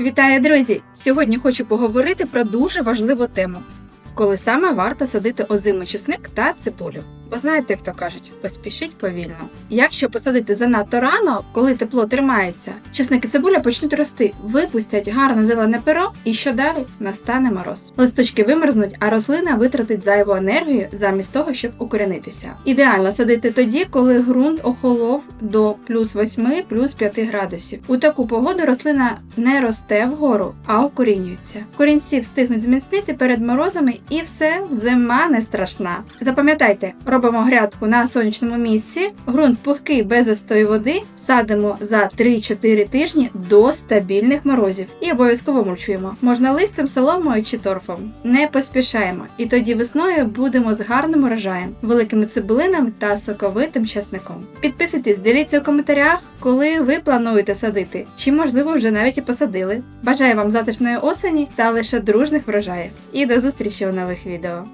Вітаю, друзі! Сьогодні хочу поговорити про дуже важливу тему. Коли саме варто садити озимий чесник та цибулю. Бо знаєте, як то кажуть, поспішіть повільно. Якщо посадити занадто рано, коли тепло тримається, чесник і цибуля почнуть рости, випустять гарне зелене перо, і що далі настане мороз. Листочки вимерзнуть, а рослина витратить зайву енергію замість того, щоб укоренитися. Ідеально садити тоді, коли ґрунт охолов до плюс 8, плюс 5 градусів. У таку погоду рослина не росте вгору, а укорінюється. Корінці встигнуть зміцнити перед морозами, і все, зима не страшна. Запам'ятайте, робимо грядку на сонячному місці, ґрунт пухкий без застою води, садимо за 3-4 тижні до стабільних морозів і обов'язково мульчуємо. Можна листом, соломою чи торфом. Не поспішаємо, і тоді весною будемо з гарним урожаєм, великими цибулинами та соковитим часником. Підписуйтесь, діліться у коментарях, коли ви плануєте садити, чи можливо вже навіть і посадили. Бажаю вам затишної осені та лише дружних врожаїв. І до зустрічі у нових відео.